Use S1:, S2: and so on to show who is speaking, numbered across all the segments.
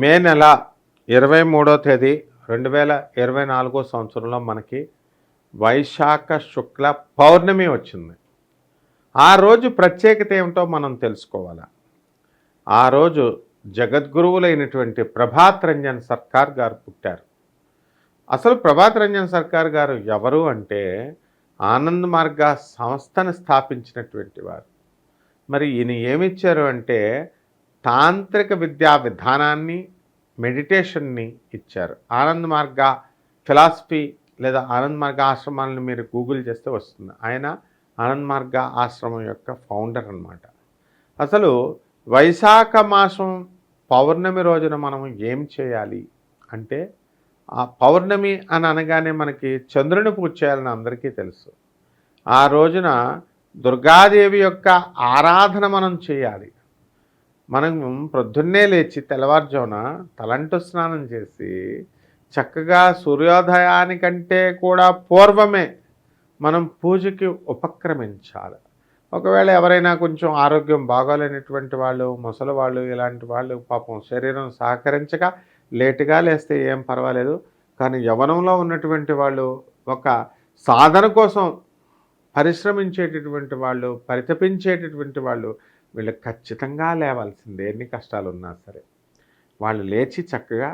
S1: మే నెల ఇరవై మూడో తేదీ రెండు వేల ఇరవై నాలుగో సంవత్సరంలో మనకి వైశాఖ శుక్ల పౌర్ణమి వచ్చింది. ఆ రోజు ప్రత్యేకత ఏమిటో మనం తెలుసుకోవాలి? ఆ రోజు జగద్గురువులైనటువంటి ప్రభాత్ రంజన్ సర్కార్ గారు పుట్టారు. అసలు ప్రభాత్ రంజన్ సర్కార్ గారు ఎవరు అంటే ఆనంద్ మార్గ సంస్థను స్థాపించినటువంటి వారు. మరి ఈయన ఏమిచ్చారు అంటే తాంత్రిక విద్యా విధానాన్ని మెడిటేషన్ని ఇచ్చారు. ఆనంద్ మార్గ ఫిలాసఫీ లేదా ఆనంద్ మార్గ ఆశ్రమాలను మీరు గూగుల్ చేస్తే వస్తుంది. ఆయన ఆనంద్ మార్గ ఆశ్రమం యొక్క ఫౌండర్ అనమాట అసలు వైశాఖ మాసం పౌర్ణమి రోజున మనం ఏం చేయాలి అంటే ఆ పౌర్ణమి అని అనగానే మనకి చంద్రుని పూజ చేయాలని అందరికీ తెలుసు. ఆ రోజున దుర్గాదేవి యొక్క ఆరాధన మనం చేయాలి. మనం ప్రొద్దున్నే లేచి తెల్లవారుజామున తలంటు స్నానం చేసి చక్కగా సూర్యోదయానికంటే కూడా పూర్వమే మనం పూజకి ఉపక్రమించాలి. ఒకవేళ ఎవరైనా కొంచెం ఆరోగ్యం బాగోలేనటువంటి వాళ్ళు ముసలి వాళ్ళు ఇలాంటి వాళ్ళు పాపం శరీరం సహకరించక లేటుగా లేస్తే ఏం పర్వాలేదు. కానీ యవనంలో ఉన్నటువంటి వాళ్ళు ఒక సాధన కోసం పరిశ్రమించేటటువంటి వాళ్ళు పరితపించేటటువంటి వాళ్ళు వీళ్ళు ఖచ్చితంగా లేవాల్సిందే ఎన్ని కష్టాలు ఉన్నా సరే. వాళ్ళు లేచి చక్కగా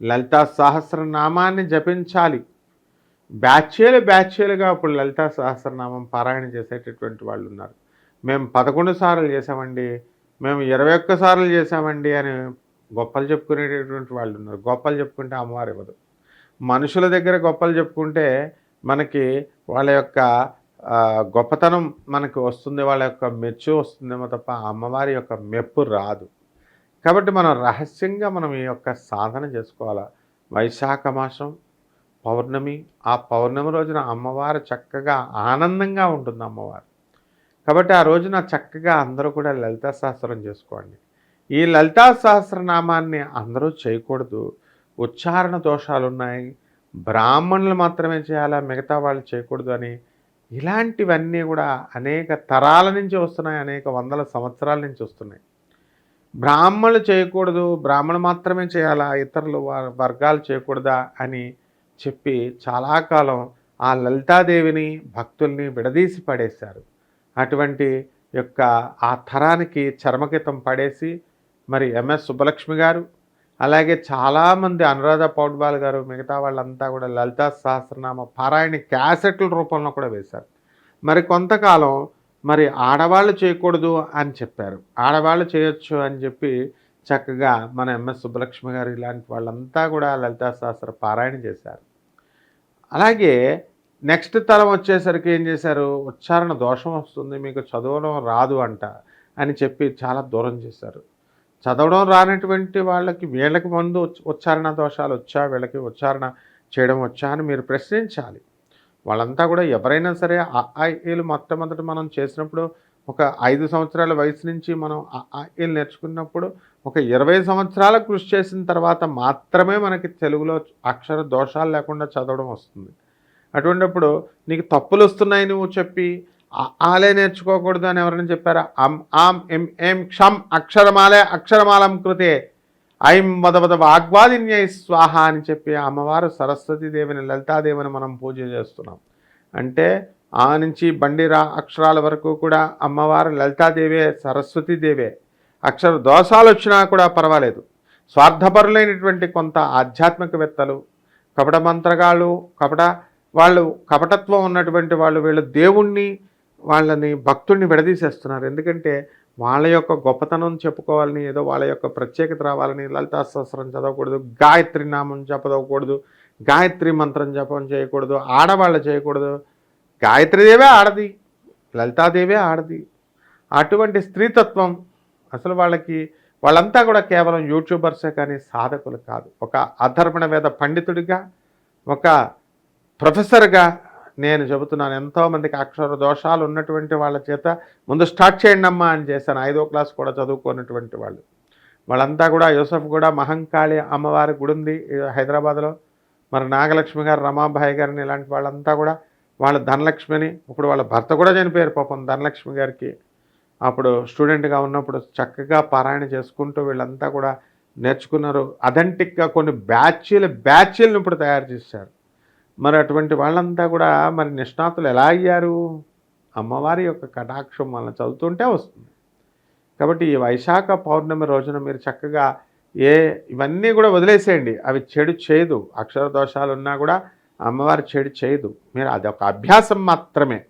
S1: లలితా సహస్రనామాన్ని జపించాలి. బ్యాచ్యేలు బ్యాచ్యేలుగా ఇప్పుడు లలితా సహస్రనామం పారాయణ చేసేటటువంటి వాళ్ళు ఉన్నారు మేము పదకొండు సార్లు చేసామండి మేము ఇరవై ఒక్క సార్లు చేసామండి అని గొప్పలు చెప్పుకునేటటువంటి వాళ్ళు ఉన్నారు గొప్పలు చెప్పుకుంటే అమ్మవారు ఇవ్వదు. మనుషుల దగ్గర గొప్పలు చెప్పుకుంటే మనకి వాళ్ళ యొక్క గొప్పతనం మనకు వస్తుంది వాళ్ళ యొక్క మెచ్చు వస్తుందేమో తప్ప అమ్మవారి యొక్క మెప్పు రాదు. కాబట్టి మనం రహస్యంగా మనం ఈ యొక్క సాధన చేసుకోవాలా? వైశాఖ మాసం పౌర్ణమి ఆ పౌర్ణమి రోజున అమ్మవారు చక్కగా ఆనందంగా ఉంటుంది అమ్మవారు. కాబట్టి ఆ రోజున చక్కగా అందరూ కూడా లలితా సహస్రం చేసుకోండి. ఈ లలితా సహస్రనామాన్ని అందరూ చేయకూడదు. ఉచ్చారణ దోషాలు ఉన్నాయి బ్రాహ్మణులు మాత్రమే చేయాలా? మిగతా వాళ్ళు చేయకూడదు అని ఇలాంటివన్నీ కూడా అనేక తరాల నుంచి వస్తున్నాయి అనేక వందల సంవత్సరాల నుంచి వస్తున్నాయి. బ్రాహ్మణులు చేయకూడదు బ్రాహ్మణులు మాత్రమే చేయాలా ఇతరులు వర్గాలు చేయకూడదా అని చెప్పి చాలా కాలం ఆ లలితాదేవిని భక్తుల్ని విడదీసి పడేశారు. అటువంటి యొక్క ఆ తరానికి చర్మకితం పడేసి మరి ఎంఎస్ సుబ్బలక్ష్మి గారు అలాగే చాలామంది అనురాధ పౌడ్బాల్ గారు మిగతా వాళ్ళంతా కూడా లలితా సహస్రనామ పారాయణ క్యాసెట్ల రూపంలో కూడా వేశారు. మరి కొంతకాలం మరి ఆడవాళ్ళు చేయకూడదు అని చెప్పారు. ఆడవాళ్ళు చేయొచ్చు అని చెప్పి చక్కగా మన ఎంఎస్ సుబ్బలక్ష్మి గారు ఇలాంటి వాళ్ళంతా కూడా లలితా సహస్ర పారాయణ చేశారు. అలాగే నెక్స్ట్ తరం వచ్చేసరికి ఏం చేశారు? ఉచ్చారణ దోషం వస్తుంది మీకు చదవడం రాదు అంట అని చెప్పి చాలా దూరం చేశారు. చదవడం రానటువంటి వాళ్ళకి వీళ్ళకి ముందు ఉచ్చారణ దోషాలు వచ్చా వీళ్ళకి ఉచ్చారణ చేయడం వచ్చా అని మీరు ప్రశ్నించాలి. వాళ్ళంతా కూడా ఎవరైనా సరే అఐఏలు మొట్టమొదటి మనం చేసినప్పుడు ఒక ఐదు సంవత్సరాల వయసు నుంచి మనం ఆ నేర్చుకున్నప్పుడు ఒక ఇరవై సంవత్సరాల కృషి చేసిన తర్వాత మాత్రమే మనకి తెలుగులో అక్షర దోషాలు లేకుండా చదవడం వస్తుంది. అటువంటిప్పుడు నీకు తప్పులు వస్తున్నాయి నువ్వు చెప్పి ఆలే నేర్చుకోకూడదు అని ఎవరైనా చెప్పారా? అం ఆం ఎం ఏం క్షం అక్షరమాలే అక్షరమాలం కృతే. ఐం వదవద వాగ్వాదిన్యై స్వాహ అని చెప్పి అమ్మవారు సరస్వతీదేవిని లలితాదేవిని మనం పూజ చేస్తున్నాం. అంటే ఆ నుంచి బండిరా అక్షరాల వరకు కూడా అమ్మవారు లలితాదేవే సరస్వతీదేవే అక్షర దోషాలు వచ్చినా కూడా పర్వాలేదు. స్వార్థపరులైనటువంటి కొంత ఆధ్యాత్మికవేత్తలు కపట మంత్రగాళ్ళు కపట వాళ్ళు కపటత్వం ఉన్నటువంటి వాళ్ళు వీళ్ళు దేవుణ్ణి వాళ్ళని భక్తుడిని విడదీసేస్తున్నారు. ఎందుకంటే వాళ్ళ యొక్క గొప్పతనం చెప్పుకోవాలని ఏదో వాళ్ళ యొక్క ప్రత్యేకత రావాలని లలితా సహస్రం చదవకూడదు గాయత్రి నామం చెప్పదవకూడదు గాయత్రి మంత్రం జపం చేయకూడదు ఆడవాళ్ళు చేయకూడదు. గాయత్రీదేవే ఆడది లలితాదేవే ఆడది. అటువంటి స్త్రీతత్వం అసలు వాళ్ళకి వాళ్ళంతా కూడా కేవలం యూట్యూబర్సే కానీ సాధకులు కాదు. ఒక అధర్మణ వేద పండితుడిగా ఒక ప్రొఫెసర్గా నేను చెబుతున్నాను ఎంతోమందికి అక్షర దోషాలు ఉన్నటువంటి వాళ్ళ చేత ముందు స్టార్ట్ చేయండి అమ్మా అని చేశాను. ఐదో క్లాస్ కూడా చదువుకున్నటువంటి వాళ్ళు. వాళ్ళంతా కూడా యూసఫ్ కూడా మహంకాళి అమ్మవారి గుడి ఉంది హైదరాబాద్లో. మరి నాగలక్ష్మి గారు రమాబాయి గారిని ఇలాంటి వాళ్ళంతా కూడా వాళ్ళ ధనలక్ష్మిని ఇప్పుడు వాళ్ళ భర్త కూడా చనిపోయారు పాపం ధనలక్ష్మి గారికి. అప్పుడు స్టూడెంట్గా ఉన్నప్పుడు చక్కగా పారాయణ చేసుకుంటూ వీళ్ళంతా కూడా నేర్చుకున్నారు. అథెంటిక్గా కొన్ని బ్యాచ్లు బ్యాచ్లను ఇప్పుడు తయారు చేశారు. మరి అటువంటి వాళ్ళంతా కూడా మరి నిష్ణాతులు ఎలా అయ్యారు? అమ్మవారి యొక్క కటాక్షం మనం చదువుతుంటే వస్తుంది. కాబట్టి ఈ వైశాఖ పౌర్ణమి రోజున మీరు చక్కగా ఏ ఇవన్నీ కూడా వదిలేసేయండి. అవి చెడు చేయదు. అక్షర దోషాలు ఉన్నా కూడా అమ్మవారి చెడు చేయదు. మీరు అది ఒక అభ్యాసం మాత్రమే.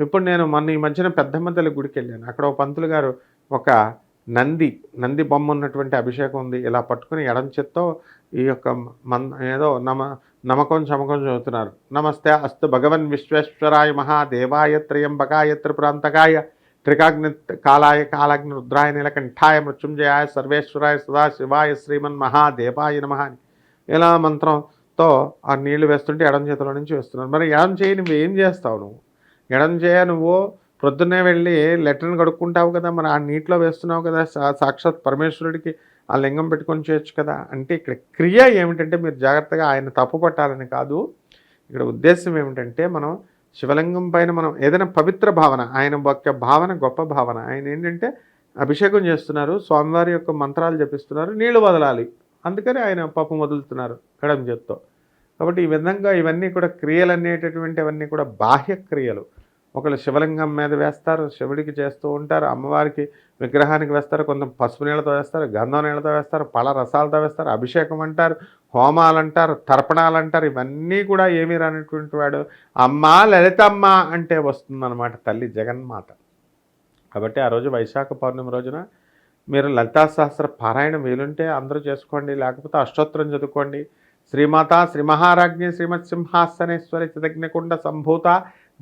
S1: ఇప్పుడు నేను మొన్న ఈ మధ్యన పెద్దమ్మతల్లి గుడికి వెళ్ళాను. అక్కడ ఒక పంతులు గారు ఒక నంది నంది బొమ్మ ఉన్నటువంటి అభిషేకం ఉంది. ఇలా పట్టుకుని ఎడం చేత్తో ఈ యొక్క మన్ ఏదో నమ నమకం చమకం చదువుతున్నారు. నమస్తే అస్తు భగవన్ విశ్వేశ్వరాయ మహాదేవాయ త్రయంబకాయ త్రిపురాంతకాయ త్రికాగ్ని కాలాయ కాలాగ్ని రుద్రాయ నీలకంఠాయ మృత్యుంజయాయ సర్వేశ్వరాయ సదాశివాయ శ్రీమన్ మహాదేవాయ నమ అని. ఇలా మంత్రంతో ఆ నీళ్ళు వేస్తుంటే ఎడం చేతిలో నుంచి వేస్తున్నారు. మరి ఎడం చేయి నువ్వు ఏం చేస్తావు నువ్వు? ఎడం చేయ నువ్వు ప్రొద్దున్నే వెళ్ళి లెటర్ని కడుక్కుంటావు కదా మరి ఆ నీటిలో వేస్తున్నావు కదా సాక్షాత్ పరమేశ్వరుడికి ఆ లింగం పెట్టుకొని చేయొచ్చు కదా. అంటే ఇక్కడ క్రియ ఏమిటంటే మీరు జాగ్రత్తగా ఆయన తప్పు పట్టాలని కాదు. ఇక్కడ ఉద్దేశం ఏమిటంటే మనం శివలింగం పైన మనం ఏదైనా పవిత్ర భావన ఆయన యొక్క భావన గొప్ప భావన ఆయన ఏంటంటే అభిషేకం చేస్తున్నారు స్వామివారి యొక్క మంత్రాలు జపిస్తున్నారు నీళ్ళు వదలాలి. అందుకని ఆయన పాపం వదులుతున్నారు ఎడం చేత్తో. కాబట్టి ఈ విధంగా ఇవన్నీ కూడా క్రియలు అనేటటువంటివన్నీ కూడా బాహ్య క్రియలు. ఒకళ్ళు శివలింగం మీద వేస్తారు శివుడికి చేస్తూ ఉంటారు అమ్మవారికి విగ్రహానికి వేస్తారు కొంత పసుపు నీళ్ళతో వేస్తారు గంధం నీళ్ళతో వేస్తారు పళ్ళ రసాలతో వేస్తారు అభిషేకం అంటారు హోమాలు అంటారు తర్పణాలు అంటారు ఇవన్నీ కూడా ఏమీ రానటువంటి వాడు అమ్మ లలితమ్మ అంటే వస్తుందన్నమాట తల్లి జగన్మాత. కాబట్టి ఆ రోజు వైశాఖ పౌర్ణమి రోజున మీరు లలితా సహస్ర పారాయణం వీలుంటే అందరూ చేసుకోండి లేకపోతే అష్టోత్తరం చదువుకోండి. శ్రీమాత శ్రీ మహారాజ్ఞి శ్రీమత్ సింహాసనేశ్వరి చిదగ్నికుండ సంభూత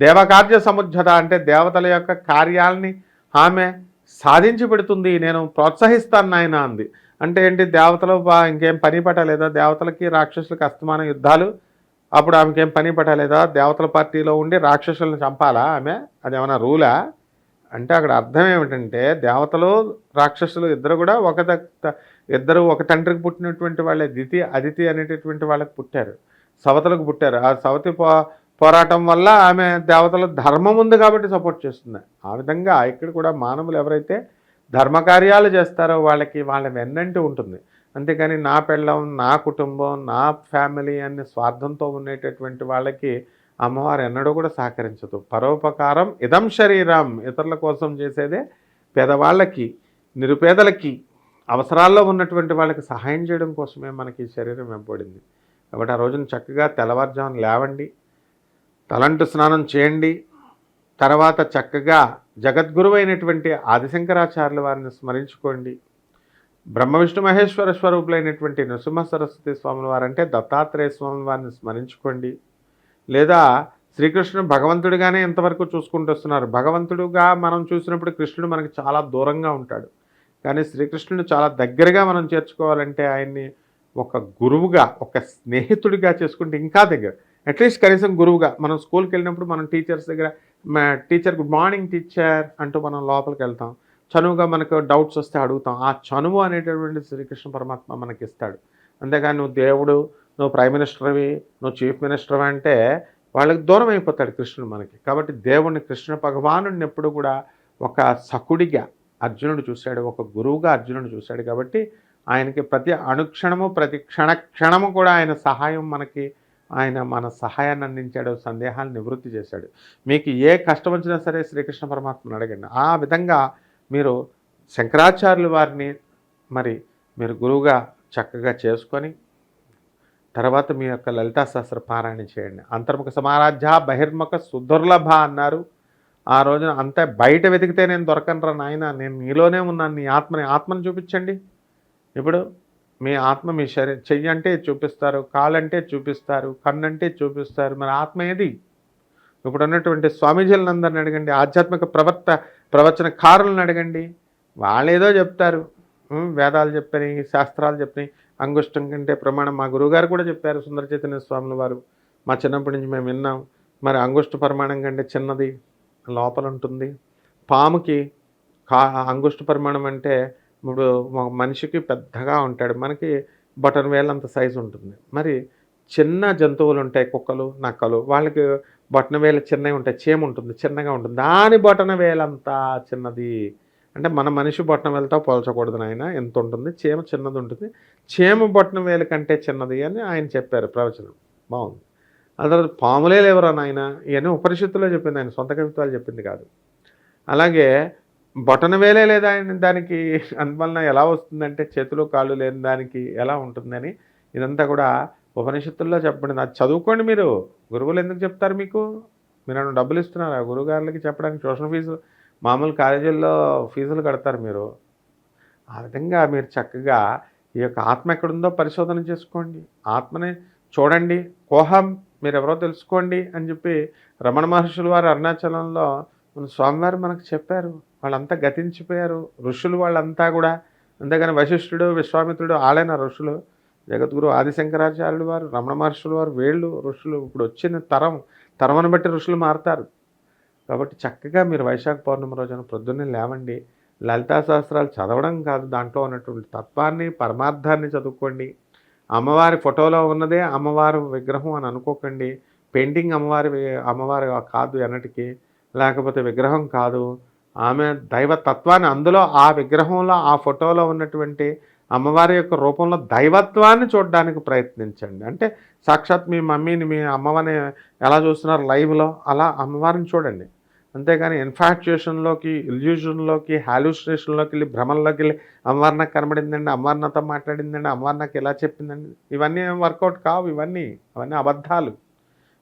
S1: దేవకార్య సముజ్జత అంటే దేవతల యొక్క కార్యాలని ఆమె సాధించి పెడుతుంది నేను ప్రోత్సహిస్తాను నాయన అంది. అంటే ఏంటి దేవతలు బా- ఇంకేం పని పట్టలేదా? దేవతలకి రాక్షసులకి అస్తమాన యుద్ధాలు అప్పుడు ఆమెకేం పని పట్టలేదా? దేవతల పార్టీలో ఉండి రాక్షసులను చంపాలా ఆమె? అది ఏమైనా రూలా? అంటే అక్కడ అర్థం ఏమిటంటే దేవతలు రాక్షసులు ఇద్దరు కూడా ఒక ఇద్దరు ఒక తండ్రికి పుట్టినటువంటి వాళ్ళే దితి అదితి అనేటటువంటి వాళ్ళకి పుట్టారు. సవతలకు పుట్టారు. ఆ సవతి పో పోరాటం వల్ల ఆమె దేవతల ధర్మం ఉంది కాబట్టి సపోర్ట్ చేస్తుంది. ఆ విధంగా ఇక్కడ కూడా మానవులు ఎవరైతే ధర్మకార్యాలు చేస్తారో వాళ్ళకి వాళ్ళ వెన్నంటి ఉంటుంది. అంతేకాని నా పెళ్ళం నా కుటుంబం నా ఫ్యామిలీ అనే స్వార్థంతో ఉండేటటువంటి వాళ్ళకి అమ్మవారు ఎన్నడూ కూడా సహకరించదు. పరోపకారం ఇదం శరీరం ఇతరుల కోసం చేసేదే పేదవాళ్ళకి నిరుపేదలకి అవసరాల్లో ఉన్నటువంటి వాళ్ళకి సహాయం చేయడం కోసమే మనకి శరీరం వెంపడింది కాబట్టి ఆ రోజున చక్కగా తెల్లవారుజామున లేవండి. తలంటు స్నానం చేయండి. తర్వాత చక్కగా జగద్గురువైనటువంటి ఆదిశంకరాచార్యుల వారిని స్మరించుకోండి. బ్రహ్మ విష్ణు మహేశ్వర స్వరూపులైనటువంటి నృసింహ సరస్వతి స్వాముల వారంటే దత్తాత్రేయ స్వామి వారిని స్మరించుకోండి. లేదా శ్రీకృష్ణుడు భగవంతుడిగానే ఇంతవరకు చూసుకుంటూ వస్తున్నారు. భగవంతుడుగా మనం చూసినప్పుడు కృష్ణుడు మనకి చాలా దూరంగా ఉంటాడు. కానీ శ్రీకృష్ణుడు చాలా దగ్గరగా మనం చేర్చుకోవాలంటే ఆయన్ని ఒక గురువుగా ఒక స్నేహితుడిగా చేసుకుంటే ఇంకా దగ్గర. అట్లీస్ట్ కనీసం గురువుగా మనం స్కూల్కి వెళ్ళినప్పుడు మనం టీచర్స్ దగ్గర టీచర్ గుడ్ మార్నింగ్ టీచర్ అంటూ మనం లోపలికి వెళ్తాం. చనువుగా మనకు డౌట్స్ వస్తే అడుగుతాం. ఆ చనువు అనేటటువంటి శ్రీకృష్ణ పరమాత్మ మనకి ఇస్తాడు. అంతేగాని నువ్వు దేవుడు నువ్వు ప్రైమ్ మినిస్టర్వి నువ్వు చీఫ్ మినిస్టర్ అంటే వాళ్ళకి దూరం అయిపోతాడు కృష్ణుడు మనకి. కాబట్టి దేవుణ్ణి కృష్ణ భగవానుడిని ఎప్పుడు కూడా ఒక సకుడిగా అర్జునుడు చూశాడు ఒక గురువుగా అర్జునుడు చూశాడు కాబట్టి ఆయనకి ప్రతి అనుక్షణము ప్రతి క్షణ క్షణము కూడా ఆయన సహాయం మనకి ఆయన మన సహాయాన్ని అందించాడు సందేహాలు నివృత్తి చేశాడు. మీకు ఏ కష్టం వచ్చినా సరే శ్రీకృష్ణ పరమాత్మను అడగండి. ఆ విధంగా మీరు శంకరాచార్యుల వారిని మరి మీరు గురువుగా చక్కగా చేసుకొని తర్వాత మీ యొక్క లలితా శాస్త్ర పారాయణ చేయండి. అంతర్ముఖ సమారాధ్య బహిర్ముఖ సుదుర్లభ అన్నారు. ఆ రోజున అంతే బయట వెతికితే నేను దొరకనరా నాయన నేను నీలోనే ఉన్నాను నీ ఆత్మని ఆత్మని చూపించండి. ఇప్పుడు మీ ఆత్మ మీ శరీ చెయ్యి అంటే చూపిస్తారు కాలంటే చూపిస్తారు కన్ను అంటే చూపిస్తారు. మరి ఆత్మ ఏది? ఇప్పుడు ఉన్నటువంటి స్వామీజీలను అందరిని అడగండి ఆధ్యాత్మిక ప్రవర్త ప్రవచనకారులను అడగండి. వాళ్ళు ఏదో చెప్తారు. వేదాలు చెప్పని శాస్త్రాలు చెప్పినాయి. అంగుష్టం కంటే ప్రమాణం మా గురువుగారు కూడా చెప్పారు సుందర చైతన్య స్వాముల వారు. మా చిన్నప్పటి నుంచి మేము విన్నాం. మరి అంగుష్ట పరిమాణం కంటే చిన్నది లోపల ఉంటుంది. పాముకి కా అంగుష్ట పరిమాణం అంటే ఇప్పుడు మనిషికి పెద్దగా ఉంటాడు. మనకి బటన్ వేలంత సైజు ఉంటుంది. మరి చిన్న జంతువులు ఉంటాయి కుక్కలు నక్కలు వాళ్ళకి బటన వేలు చిన్నవి ఉంటాయి చేము ఉంటుంది చిన్నగా ఉంటుంది. దాని బటన వేలంతా చిన్నది. అంటే మన మనిషి బొట్టన వేలతో పోల్చకూడదు ఆయన ఎంత ఉంటుంది? చీమ చిన్నది ఉంటుంది. చీమ బొట్టన వేలు కంటే చిన్నది అని ఆయన చెప్పారు ప్రవచనం. బాగుంది. ఆ తర్వాత పాములే లేవరా నాయన? ఇవన్నీ ఉపనిషత్తులో చెప్పింది ఆయన. సొంత కవిత్వాలు చెప్పింది కాదు. అలాగే బొటన వేలే లేదా దానికి అందువలన ఎలా వస్తుందంటే చేతులు కాళ్ళు లేని దానికి ఎలా ఉంటుందని ఇదంతా కూడా ఉపనిషత్తుల్లో చెప్పండి. అది చదువుకోండి మీరు. గురువులు ఎందుకు చెప్తారు మీకు? మీరు నన్ను డబ్బులు ఇస్తున్నారా? గురువుగారులకి చెప్పడానికి ట్యూషన్ ఫీజు మామూలు కాలేజీల్లో ఫీజులు కడతారు మీరు. ఆ విధంగా మీరు చక్కగా ఈ యొక్క ఆత్మ ఎక్కడుందో పరిశోధన చేసుకోండి. ఆత్మని చూడండి. కోహం మీరు ఎవరో తెలుసుకోండి అని చెప్పి రమణ మహర్షుల వారు అరుణాచలంలో మన స్వామివారు మనకు చెప్పారు. వాళ్ళంతా గతించిపోయారు. ఋషులు వాళ్ళంతా కూడా అంతేగాని వశిష్ఠుడు విశ్వామిత్రుడు ఆలైన ఋషులు జగద్గురు ఆదిశంకరాచార్యులు వారు రమణ మహర్షులు వారు వేళ్ళు ఋషులు ఇప్పుడు వచ్చిన తరం తరమను బట్టి ఋషులు మారుతారు. కాబట్టి చక్కగా మీరు వైశాఖ పౌర్ణమి రోజున ప్రొద్దున్నే లేవండి. లలితా శాస్త్రాలు చదవడం కాదు దాంట్లో ఉన్నటువంటి తత్వాన్ని పరమార్థాన్ని చదువుకోండి. అమ్మవారి ఫోటోలో ఉన్నదే అమ్మవారి విగ్రహం అని అనుకోకండి. పెయింటింగ్ అమ్మవారి అమ్మవారి కాదు ఎన్నటికీ. లేకపోతే విగ్రహం కాదు. ఆమె దైవతత్వాన్ని అందులో ఆ విగ్రహంలో ఆ ఫోటోలో ఉన్నటువంటి అమ్మవారి యొక్క రూపంలో దైవత్వాన్ని చూడడానికి ప్రయత్నించండి. అంటే సాక్షాత్ మీ మమ్మీని మీ అమ్మవారిని ఎలా చూస్తున్నారు లైవ్లో అలా అమ్మవారిని చూడండి. అంతేగాని ఇన్ఫాక్చుయేషన్లోకి ఇల్యూషన్లోకి హాల్యూసినేషన్లోకి వెళ్ళి భ్రమంలోకి వెళ్ళి అమ్మవారి నాకు కనబడిందండి అమ్మవారి నాతో మాట్లాడిందండి అమ్మవారి నాకు ఎలా చెప్పిందండి ఇవన్నీ వర్కౌట్ కావు ఇవన్నీ అవన్నీ అబద్ధాలు.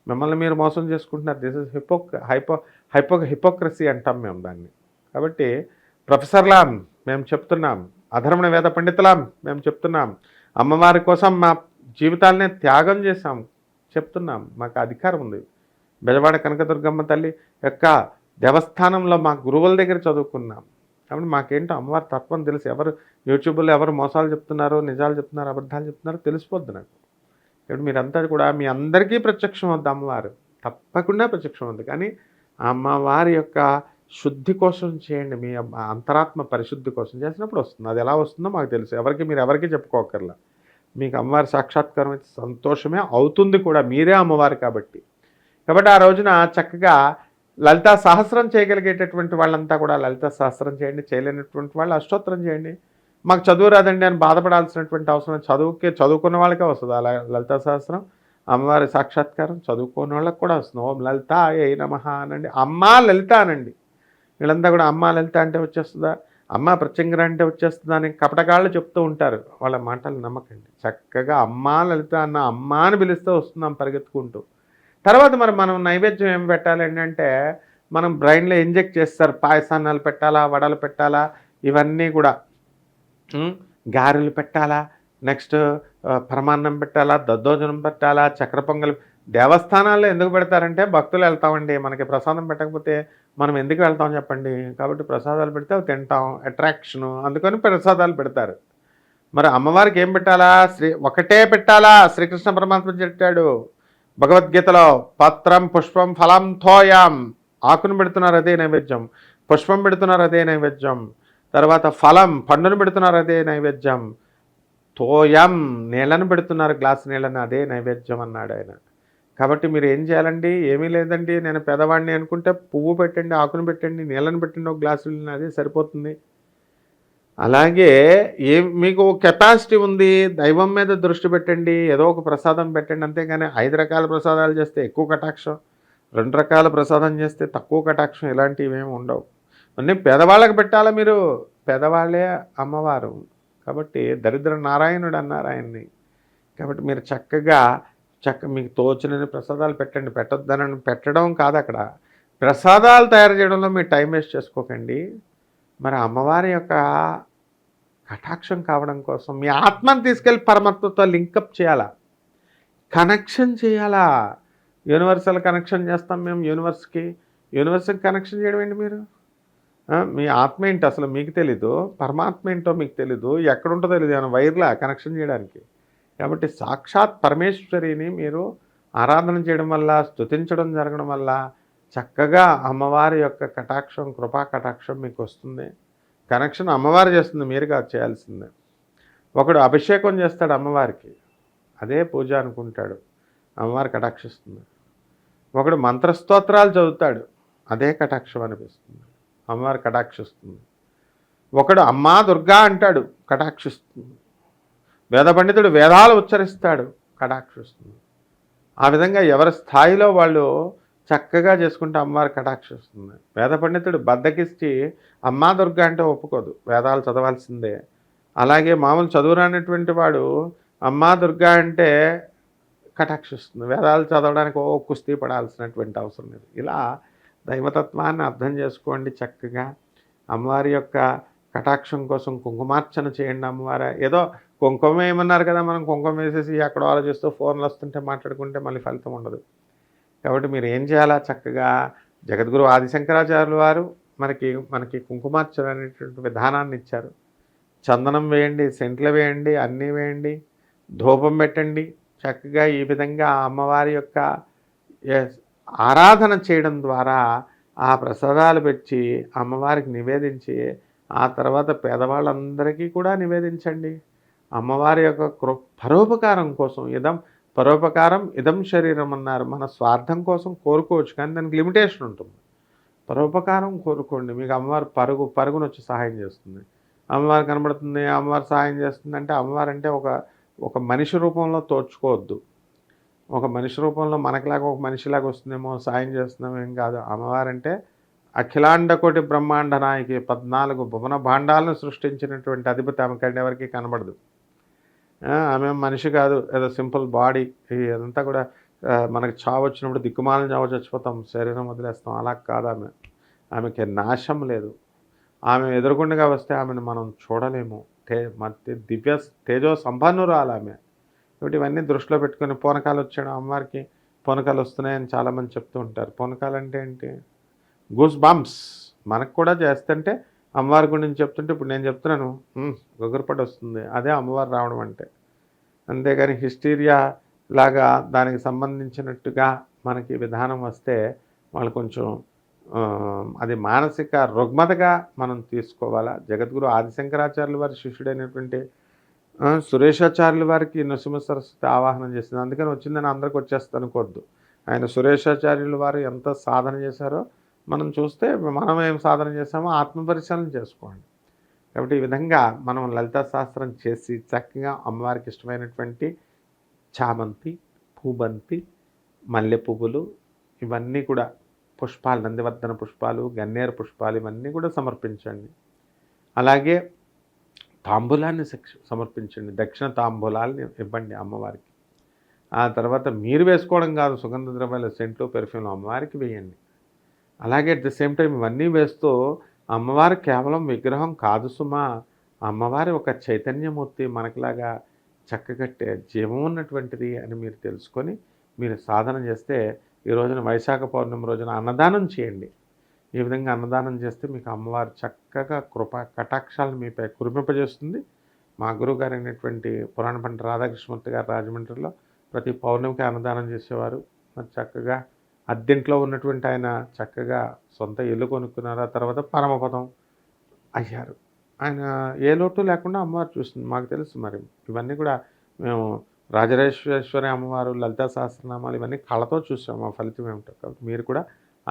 S1: మిమ్మల్ని మీరు మోసం చేసుకుంటున్నారు. This is hypo hypo hypo hypocrisy అంటాం మేము దాన్ని. కాబట్టి ప్రొఫెసర్లాం మేము చెప్తున్నాం. అధర్మణ వేద పండితులాం మేము చెప్తున్నాం. అమ్మవారి కోసం మా జీవితాలనే త్యాగం చేశాం. చెప్తున్నాం. మాకు అధికారం ఉంది. బెజవాడ కనకదుర్గమ్మ తల్లి యొక్క దేవస్థానంలో మా గురువుల దగ్గర చదువుకున్నాం. కాబట్టి మాకేంటో అమ్మవారి తత్వం తెలుసు. ఎవరు యూట్యూబ్లో ఎవరు మోసాలు చెప్తున్నారో నిజాలు చెప్తున్నారో అబద్ధాలు చెప్తున్నారో తెలిసిపోద్ది నాకు. ఇప్పుడు మీరంతా కూడా మీ అందరికీ ప్రత్యక్షం వద్దు అమ్మవారు. తప్పకుండా ప్రత్యక్షం వద్దు. కానీ అమ్మవారి యొక్క శుద్ధి కోసం చేయండి. మీ అంతరాత్మ పరిశుద్ధి కోసం చేసినప్పుడు వస్తుంది. అది ఎలా వస్తుందో మాకు తెలుసు. ఎవరికి మీరు ఎవరికి చెప్పుకోకర్లా మీకు అమ్మవారి సాక్షాత్కారం అయితే సంతోషమే అవుతుంది కూడా. మీరే అమ్మవారు కాబట్టి. కాబట్టి ఆ రోజున చక్కగా లలితా సహస్రం చేయగలిగేటటువంటి వాళ్ళంతా కూడా లలితా సహస్రం చేయండి. చేయలేనటువంటి వాళ్ళు అష్టోత్తరం చేయండి. మాకు చదువు రాదండి అని బాధపడాల్సినటువంటి అవసరం చదువుకే చదువుకున్న వాళ్ళకే వస్తుంది. అలా లలితా సహస్రం. అమ్మవారి సాక్షాత్కారం చదువుకోని వాళ్ళకి కూడా స్నోం లలిత ఏ నమ అనండి. అమ్మా లలిత అనండి. వీళ్ళంతా కూడా అమ్మ లలిత అంటే వచ్చేస్తుందా? అమ్మ ప్రత్యంగర అంటే వచ్చేస్తుందా అని కపటకాళ్ళు చెప్తూ ఉంటారు. వాళ్ళ మాటలు నమ్మకండి. చక్కగా అమ్మా లలిత అన్న అమ్మా అని పిలిస్తే వస్తున్నాం పరిగెత్తుకుంటూ. తర్వాత మరి మనం నైవేద్యం ఏం పెట్టాలి అంటే మనం బ్రెయిన్లో ఇంజెక్ట్ చేస్తారు. పాయసాన్నాలు పెట్టాలా వడలు పెట్టాలా ఇవన్నీ కూడా. గారెలు పెట్టాలా నెక్స్ట్ పరమాన్నం పెట్టాలా దద్దోజనం పెట్టాలా చక్ర పొంగల్ దేవస్థానాల్లో ఎందుకు పెడతారంటే భక్తులు వెళ్తామండి. మనకి ప్రసాదం పెట్టకపోతే మనం ఎందుకు వెళ్తాం చెప్పండి. కాబట్టి ప్రసాదాలు పెడితే అవి తింటాం అట్రాక్షను అందుకని ప్రసాదాలు పెడతారు. మరి అమ్మవారికి ఏం పెట్టాలా? శ్రీ ఒకటే పెట్టాలా? శ్రీకృష్ణ పరమాత్మ చెప్పాడు భగవద్గీతలో పత్రం పుష్పం ఫలం థోయాం ఆకును పెడుతున్నారు అదే నైవేద్యం. పుష్పం పెడుతున్నారు అదే నైవేద్యం. తర్వాత ఫలం పండును పెడుతున్నారు అదే నైవేద్యం. తోయం నీళ్ళను పెడుతున్నారు గ్లాస్ నీళ్ళని అదే నైవేద్యం అన్నాడు ఆయన. కాబట్టి మీరు ఏం చేయాలండి? ఏమీ లేదండి నేను పెదవాడిని అనుకుంటే పువ్వు పెట్టండి ఆకును పెట్టండి నీళ్ళను పెట్టండి ఒక గ్లాసు అదే సరిపోతుంది. అలాగే ఏ మీకు కెపాసిటీ ఉంది దైవం మీద దృష్టి పెట్టండి ఏదో ఒక ప్రసాదం పెట్టండి అంతేగాని ఐదు రకాల ప్రసాదాలు చేస్తే ఎక్కువ కటాక్షం రెండు రకాల ప్రసాదం చేస్తే తక్కువ కటాక్షం ఇలాంటివి ఏమి ఉండవు. అన్నీ పేదవాళ్ళకి పెట్టాలా మీరు? పేదవాళ్ళే అమ్మవారు. కాబట్టి దరిద్ర నారాయణుడు అన్నారు ఆయన్ని కాబట్టి మీరు చక్కగా చక్క మీకు తోచినని ప్రసాదాలు పెట్టండి. పెట్టొద్దనని పెట్టడం కాదు అక్కడ. ప్రసాదాలు తయారు చేయడంలో మీరు టైం వేస్ట్ చేసుకోకండి. మరి అమ్మవారి యొక్క కటాక్షం కావడం కోసం మీ ఆత్మను తీసుకెళ్ళి పరమాత్మతో లింకప్ చేయాలా? కనెక్షన్ చేయాలా? యూనివర్సల్ కనెక్షన్ చేస్తాం మేము యూనివర్స్కి. యూనివర్స్కి కనెక్షన్ చేయడం ఏంటి మీరు? మీ ఆత్మ ఏంటి అసలు మీకు తెలీదు? పరమాత్మ ఏంటో మీకు తెలీదు? ఎక్కడ తెలియదు ఏమైనా వైర్లా కనెక్షన్ చేయడానికి? కాబట్టి సాక్షాత్ పరమేశ్వరిని మీరు ఆరాధన చేయడం వల్ల స్తుతించడం జరగడం వల్ల చక్కగా అమ్మవారి యొక్క కటాక్షం కృపా కటాక్షం మీకు వస్తుంది. కనెక్షన్ అమ్మవారు చేస్తుంది మీరు కాదు చేయాల్సిందే. ఒకడు అభిషేకం చేస్తాడు అమ్మవారికి. అదే పూజ అనుకుంటాడు. అమ్మవారి కటాక్షిస్తుంది. ఒకడు మంత్రస్తోత్రాలు చదువుతాడు. అదే కటాక్షం అనిపిస్తుంది. అమ్మవారి కటాక్షిస్తుంది. ఒకడు అమ్మా దుర్గా అంటాడు కటాక్షిస్తుంది. వేద పండితుడు వేదాలు ఉచ్చరిస్తాడు కటాక్షిస్తుంది. ఆ విధంగా ఎవరి స్థాయిలో వాళ్ళు చక్కగా చేసుకుంటే అమ్మవారి కటాక్షిస్తుంది. వేద పండితుడు బద్దకిచ్చి అమ్మా దుర్గా అంటే ఒప్పుకోదు వేదాలు చదవాల్సిందే. అలాగే మామూలు చదువురానటువంటి వాడు అమ్మా దుర్గా అంటే కటాక్షిస్తుంది. వేదాలు చదవడానికి ఓ కుస్తీ పడాల్సినటువంటి అవసరం లేదు. ఇలా దైవతత్వాన్ని అర్థం చేసుకోండి చక్కగా. అమ్మవారి యొక్క కటాక్షం కోసం కుంకుమార్చన చేయండి అమ్మవారు. ఏదో కుంకుమ ఏమన్నారు కదా మనం కుంకుమ వేసేసి అక్కడ ఆలోచిస్తూ ఫోన్లు వస్తుంటే మాట్లాడుకుంటే మళ్ళీ ఫలితం ఉండదు. కాబట్టి మీరు ఏం చేయాలా? చక్కగా జగద్గురు ఆదిశంకరాచార్యుల వారు మనకి మనకి కుంకుమార్చన అనేటువంటి విధానాన్ని ఇచ్చారు. చందనం వేయండి సెంట్లు వేయండి అన్నీ వేయండి ధూపం పెట్టండి. చక్కగా ఈ విధంగా ఆ అమ్మవారి యొక్క ఆరాధన చేయడం ద్వారా ఆ ప్రసాదాలు పెట్టి అమ్మవారికి నివేదించి ఆ తర్వాత పేదవాళ్ళందరికీ కూడా నివేదించండి. అమ్మవారి యొక్క కృ పరోపకారం కోసం ఇదం పరోపకారం ఇదం శరీరం అన్నారు. మన స్వార్థం కోసం కోరుకోవచ్చు కానీ దానికి లిమిటేషన్ ఉంటుంది. పరోపకారం కోరుకోండి. మీకు అమ్మవారు పరుగు పరుగును వచ్చి సహాయం చేస్తుంది. అమ్మవారు కనబడుతుంది అమ్మవారు సహాయం చేస్తుంది అంటే అమ్మవారు అంటే ఒక ఒక మనిషి రూపంలో తోచుకోవద్దు. ఒక మనిషి రూపంలో మనకిలాగా ఒక మనిషిలాగా వస్తుందేమో సాయం చేస్తున్నామేం ఏం కాదు. అమ్మవారంటే అఖిలాండ కోటి బ్రహ్మాండ నాయకి పద్నాలుగు భువన భాండాలను సృష్టించినటువంటి అధిపతి ఆమెకంటే ఎవరికి కనబడదు. ఆమె మనిషి కాదు. ఏదో సింపుల్ బాడీ. ఇదంతా కూడా మనకు చావు వచ్చినప్పుడు దిక్కుమాలని చావు చచ్చిపోతాం. శరీరం వదిలేస్తాం. అలా కాదు ఆమె. ఆమెకి నాశం లేదు. ఆమె ఎదురుకుండగా వస్తే ఆమెను మనం చూడలేము. తే మధ్య దివ్య తేజో సంపన్నురాలు ఆమె. కాబట్టి ఇవన్నీ దృష్టిలో పెట్టుకొని పూనకాలు వచ్చాడు అమ్మవారికి. పూనకాలు వస్తున్నాయని చాలామంది చెప్తూ ఉంటారు. పూనకాలు అంటే ఏంటి? గూస్ బంప్స్ మనకు కూడా చేస్తుంటే అమ్మవారి గురించి చెప్తుంటే ఇప్పుడు నేను చెప్తున్నాను. "ఉమ్, వస్తుంది. అదే అమ్మవారు రావడం అంటే. అంతేగాని హిస్టీరియా లాగా దానికి సంబంధించినట్టుగా మనకి విధానం వస్తే వాళ్ళు కొంచెం అది మానసిక రుగ్మతగా మనం తీసుకోవాలా? జగద్గురు ఆదిశంకరాచార్యుల వారి శిష్యుడైనటువంటి సురేషాచార్యుల వారికి నృసింహ సరస్వతి ఆవాహనం చేసింది. అందుకని వచ్చిందని అందరికి వచ్చేస్తాను అనుకోవద్దు. ఆయన సురేషాచార్యుల వారు ఎంత సాధన చేశారో మనం చూస్తే మనం ఏం సాధన చేసామో ఆత్మపరిశీలన చేసుకోండి. కాబట్టి ఈ విధంగా మనం లలితా శాస్త్రం చేసి చక్కగా అమ్మవారికి ఇష్టమైనటువంటి చామంతి పూబంతి మల్లె పువ్వులు ఇవన్నీ కూడా పుష్పాలు నందివర్ధన పుష్పాలు గన్నేరు పుష్పాలు ఇవన్నీ కూడా సమర్పించండి. అలాగే తాంబూలాన్ని సమర్పించండి. దక్షిణ తాంబూలాలని ఇవ్వండి అమ్మవారికి. ఆ తర్వాత మీరు వేసుకోవడం కాదు సుగంధ ద్రవ్యాల సెంట్లు పెర్ఫ్యూమ్లు అమ్మవారికి వేయండి. అలాగే అట్ ద సేమ్ టైం ఇవన్నీ వేస్తూ అమ్మవారు కేవలం విగ్రహం కాదు సుమా. అమ్మవారి ఒక చైతన్యమూర్తి మనకిలాగా చక్కగట్టే జీవం ఉన్నటువంటిది అని మీరు తెలుసుకొని మీరు సాధన చేస్తే ఈ రోజున వైశాఖ పౌర్ణమి రోజున అన్నదానం చేయండి. ఈ విధంగా అన్నదానం చేస్తే మీకు అమ్మవారు చక్కగా కృప కటాక్షాలను మీపై కురిపింపజేస్తుంది. మా గురువుగారు అయినటువంటి పురాణ పంట రాధాకృష్ణమూర్తి గారు రాజమండ్రిలో ప్రతి పౌర్ణమికి అన్నదానం చేసేవారు. చక్కగా అద్దెంట్లో ఉన్నటువంటి ఆయన చక్కగా సొంత ఇల్లు కొనుక్కున్నారు. ఆ తర్వాత పరమపదం అయ్యారు. ఆయన ఏ లోటు లేకుండా అమ్మవారు చూస్తుంది మాకు తెలుసు మరి. ఇవన్నీ కూడా మేము రాజరాజేశ్వరి అమ్మవారు లలితా సహస్రనామాలు ఇవన్నీ కళతో చూసాము ఆ ఫలితం ఏమిటో. కాబట్టి మీరు కూడా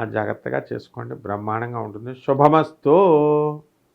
S1: జాగ్రత్తగా చేసుకోండి. బ్రహ్మాండంగా ఉంటుంది. శుభమస్తు.